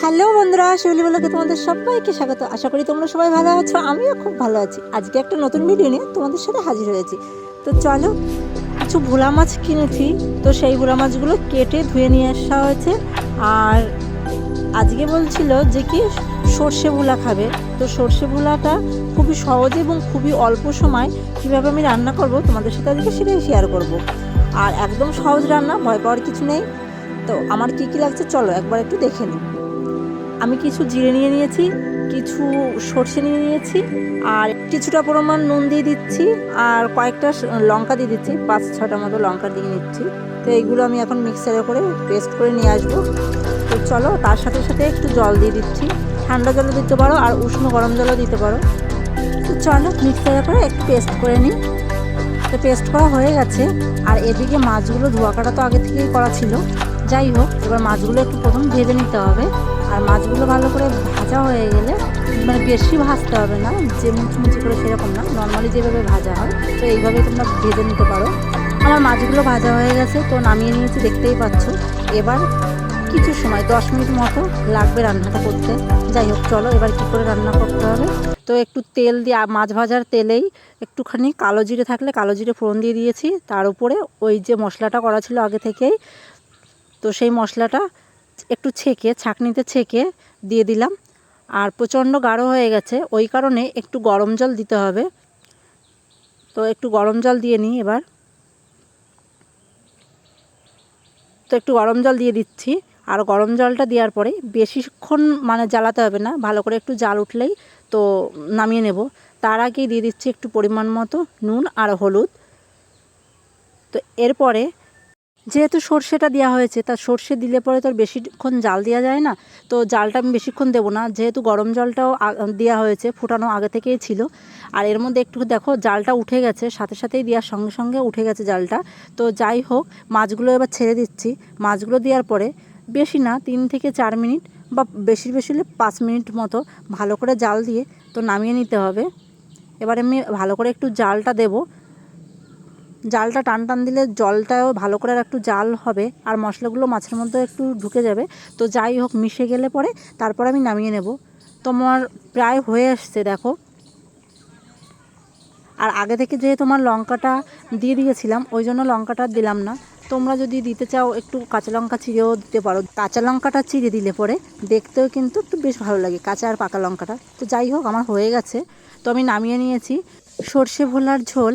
Hello বন্ধুরা, শিউলি বলোকে তোমাদের সবাইকে স্বাগত। আশা করি তোমরা সবাই ভালো আছো, আমিও খুব ভালো আছি। আজকে একটা নতুন ভিডিও নিয়ে তোমাদের সাথে হাজির হয়েছি। তো চলো, কিছু ভোলা মাছ কিনেছি। তো সেই ভোলা মাছগুলো কেটে ধুয়ে নিয়ে আসা হয়েছে। আর আজকে বলছিল যে কি, সর্ষে ভোলা খাবে। তো সর্ষে ভোলাটা খুবই সহজে এবং খুবই অল্প সময় কীভাবে আমি রান্না করব তোমাদের সাথে আজকে সেটাই শেয়ার করব। আর একদম সহজ রান্না, ভয় পাওয়ার কিছু নেই। তো আমার কী কী লাগছে চলো একবার একটু দেখে নিই। আমি কিছু জিরে নিয়ে নিয়েছি, কিছু সর্ষে নিয়ে নিয়েছি, আর কিছুটা পরিমাণ নুন দিয়ে দিচ্ছি, আর কয়েকটা লঙ্কা দিয়ে দিচ্ছি, পাঁচ ছটা মতো লঙ্কা দিয়ে নিচ্ছি। তো এইগুলো আমি এখন মিক্সারে করে পেস্ট করে নিয়ে আসব। তো চলো তার সাথে সাথে একটু জল দিয়ে দিচ্ছি। ঠান্ডা জলও দিতে পারো আর উষ্ণ গরম জলও দিতে পারো। তো চলো মিক্সারে করে একটু পেস্ট করে নিই। তো পেস্ট করা হয়ে গেছে। আর এদিকে মাছগুলো ধোয়া কাটা তো আগে থেকেই করা ছিল। যাই হোক, এবার মাছগুলো একটু প্রথম ভেজে নিতে হবে। আর মাছগুলো ভালো করে ভাজা হয়ে গেলে মানে বেশি ভাজতে হবে না, যে মুচমুচি করে সেরকম না, নর্মালি যেভাবে ভাজা হয়, তো এইভাবে তোমরা ভেজে নিতে পারো। আমার মাছগুলো ভাজা হয়ে গেছে, তো নামিয়ে নিয়েছি, দেখতেই পাচ্ছ। এবার কিছু সময়, দশ মিনিট মতো লাগবে রান্নাটা করতে। যাই হোক, চলো এবার কী করে রান্না করতে হবে। তো একটু তেল দিয়ে, মাছ ভাজার তেলেই একটুখানি কালো জিরে থাকলে কালো জিরে ফোড়ন দিয়ে দিয়েছি। তার উপরে ওই যে মশলাটা করা ছিল আগে থেকেই, তো সেই মশলাটা একটু ছেঁকে, ছাঁকনিতে ছেঁকে দিয়ে দিলাম। আর প্রচণ্ড গাঢ় হয়ে গেছে, ওই কারণে একটু গরম জল দিতে হবে। তো একটু গরম জল দিয়ে নিই এবার। তো একটু গরম জল দিয়ে দিচ্ছি। আর গরম জলটা দেওয়ার পরে বেশিক্ষণ মানে জ্বালাতে হবে না, ভালো করে একটু জাল উঠলেই তো নামিয়ে নেব। তার আগেই দিয়ে দিচ্ছি একটু পরিমাণ মতো নুন আর হলুদ। তো এরপরে যেহেতু সর্ষেটা দেওয়া হয়েছে, তা সর্ষে দিলে পরে তো বেশিক্ষণ জাল দেওয়া যায় না। তো জালটা আমি বেশিক্ষণ দেবো না, যেহেতু গরম জলটাও দেওয়া হয়েছে, ফুটানো আগে থেকেই ছিল। আর এর মধ্যে একটু দেখো জালটা উঠে গেছে, সাথে সাথেই দেওয়ার সঙ্গে সঙ্গে উঠে গেছে জালটা। তো যাই হোক, মাছগুলো এবার ছেড়ে দিচ্ছি। মাছগুলো দেওয়ার পরে বেশি না, তিন থেকে চার মিনিট বা বেশি বেশি হলে পাঁচ মিনিট মতো ভালো করে জাল দিয়ে তো নামিয়ে নিতে হবে। এবার আমি ভালো করে একটু জালটা দেবো। জালটা টান টান দিলে জলটাও ভালো করে একটু জাল হবে আর মশলাগুলো মাছের মধ্যে একটু ঢুকে যাবে। তো যাই হোক, মিশে গেলে পরে তারপর আমি নামিয়ে নেব। তোমার প্রায় হয়ে আসছে দেখো। আর আগে থেকে যেহেতু তোমার লঙ্কাটা দিয়ে দিয়েছিলাম, ওই জন্য লঙ্কাটা দিলাম না। তোমরা যদি দিতে চাও একটু কাঁচা লঙ্কা চিড়েও দিতে পারো। কাঁচা লঙ্কাটা চিড়ে দিলে পরে দেখতেও কিন্তু একটু বেশ ভালো লাগে, কাঁচা আর পাকা লঙ্কাটা। তো যাই হোক, আমার হয়ে গেছে। তো আমি নামিয়ে নিয়েছি সর্ষে ভোলার ঝোল।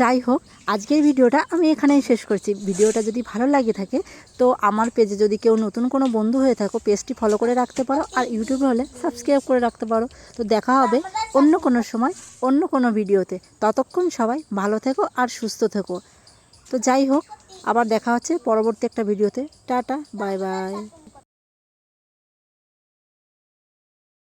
যাই হোক, আজকের ভিডিওটা আমি এখানেই শেষ করছি। ভিডিওটা যদি ভালো লাগে থাকে, তো আমার পেজে যদি কেউ নতুন কোনো বন্ধু হয়ে থাকো, পেজটি ফলো করে রাখতে পারো আর ইউটিউবে হলে সাবস্ক্রাইব করে রাখতে পারো। তো দেখা হবে অন্য কোনো সময়, অন্য কোনো ভিডিওতে। ততক্ষণ সবাই ভালো থেকো আর সুস্থ থেকো। তো যাই হোক আবার দেখা হচ্ছে পরবর্তী একটা ভিডিওতে। Tata bye bye.